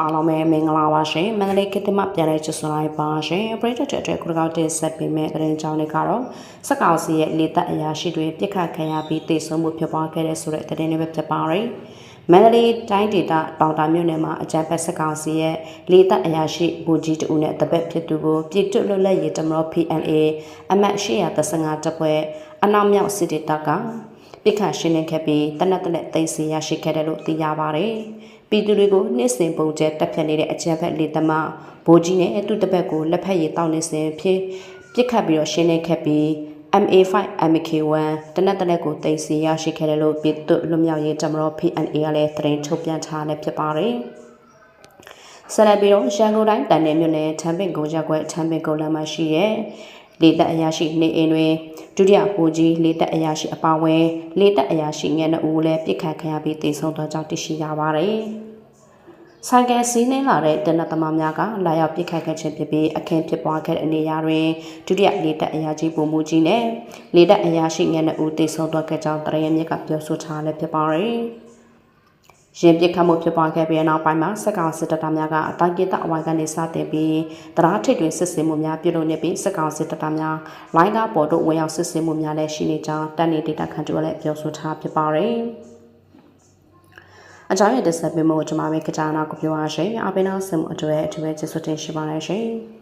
အားလုံးပဲမင်္ဂလာပါရှင်မန္တလေးကိတ္တမပြန်လဲချစ်စွန်လိုက်ပါရှင်ပရိသတ်တွေအတွက်ခုတစ်ခေါက်တင်ဆက်ပေးမယ့်သတင်းကြောင်းတွေကတော့စက်ကောင်စီရဲ့လေတပ်အရာရှိတွေပြစ်ခတ်ခံရပြီးတေဆုံးမှုဖြစ်ပွားခဲ့တဲ့ဆိုတဲ့သတင်းတွေပဲဖြစ်ပါတယ်မန္တလေးတိုင်းဒေသတောင်တာမြို့နယ်မှာအကြံဖက်စက်ကောင်စီရဲ့လေတပ်အရာရှိဘူကြီးတူနဲ့တပတ်ဖြစ်သူကိုပြည်တွလွတ်လပ်ရေးတမတော် PNA အမတ်835တပ်ဖွဲ့အနောက်မြောက်စစ်ဒေသကပြစ်ခတ်ရှင်းလင်းခဲ့ပြီးတနက်တနက်သိမ်းစီရရှိခဲ့တယ်လို့သိရပါတယ်။ ပြည်သူတွေကိုနှိမ့်စင်ပုံကျဲတက်ဖြတ်နေတဲ့အကြံဖက်လေသမားဘိုးကြီးနဲ့သူ့တပက်ကိုလက်ဖက်ရည်တောင်းနေစဉ်ဖြစ်ပြစ်ခတ်ပြီးတော့ရှင်းလင်းခဲ့ပြီး MA5 MK1 တနက်တနက်ကိုသိမ်းစီရရှိခဲ့တယ်လို့ပြည်သူ့လူမျိုးရေးတမတော် PNA ကလည်းသတင်းထုတ်ပြန်ထားလည်းဖြစ်ပါတယ်။ဆက်လက်ပြီးတော့ရန်ကုန်တိုင်းတန်နယ်မြို့နယ်ထမ်းပင်ကုန်းရက်ကွက်ထမ်းပင်ကုန်းလမ်းမှာရှိတဲ့လေတပ်အရာရှိနေအိမ်တွင်ဒုတိယပိုကြီးလေတပ်အရာရှိအပါအဝင်လေတပ်အရာရှိငယ်နှစ်ဦးလည်းပြစ်ခတ်ခံရပြီးတေဆုံးသွားကြောင်းသိရှိရပါတယ်။ ဆိုင်ကယ်စီးနှင်းလာတဲ့တနက်သမားများကလာရောက်ပြစ်ခတ်ခဲ့ခြင်းဖြစ်ပြီးအခင်းဖြစ်ပွားခဲ့တဲ့အနေအရာတွင်ဒုတိယလေတပ်အရာကြီးပုံမူကြီးနဲ့လေတပ်အရာရှိငယ်နှစ်ဦးတေဆုံးသွားခဲ့ကြောင်းတရရမြစ်ကပြောဆိုထားလည်းဖြစ်ပါတယ်။ရင်ပစ်ခတ်မှုဖြစ်ပွားခဲ့ပြီးနောက်ပိုင်းမှာစက်ကောင်စစ်တပ်သားများကအတိုင်းကိတအဝိုင်းကနေစတင်ပြီးတရားထိပ်တွင်စစ်ဆေးမှုများပြုလုပ်နေပြီးစက်ကောင်စစ်တပ်သားများလိုင်းကားပေါ်တို့ဝင်ရောက်စစ်ဆေးမှုများလည်းရှိနေကြောင်းတန်နေဒေတာခန့်တူလည်းပြောဆိုထားဖြစ်ပါတယ်။ အကြောင်းရတဲ့ဆက်ပေးမှုကျွန်မပဲကြကြနာကိုပြောရရှင်အပိနာဆင်မှုအတွေ့အထူးပဲကျေးဇူးတင်ရှိပါတယ်ရှင်။